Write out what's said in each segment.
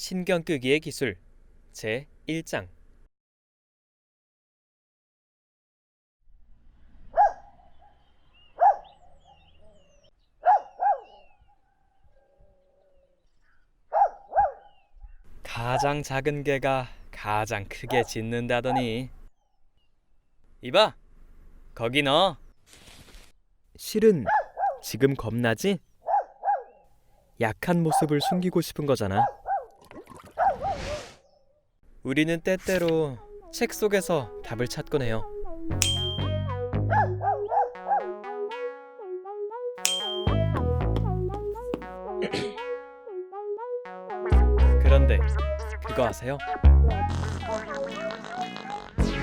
신경 끄기의 기술 제 1장 가장 작은 개가 가장 크게 짖는다더니 이봐 거기 너 실은 지금 겁나지? 약한 모습을 숨기고 싶은 거잖아. 우리는 때때로 책 속에서 답을 찾곤 해요. 그런데 그거 아세요?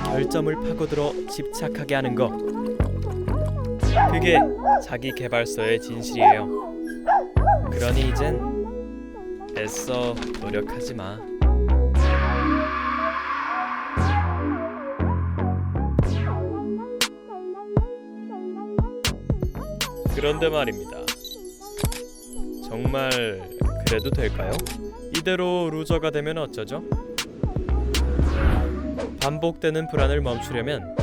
결점을 파고들어 집착하게 하는 거. 그게 자기 개발서의 진실이에요. 그러니 이젠 애써 노력하지 마. 그런데 말입니다. 정말 그래도 될까요? 이대로 루저가 되면 어쩌죠? 반복되는 불안을 멈추려면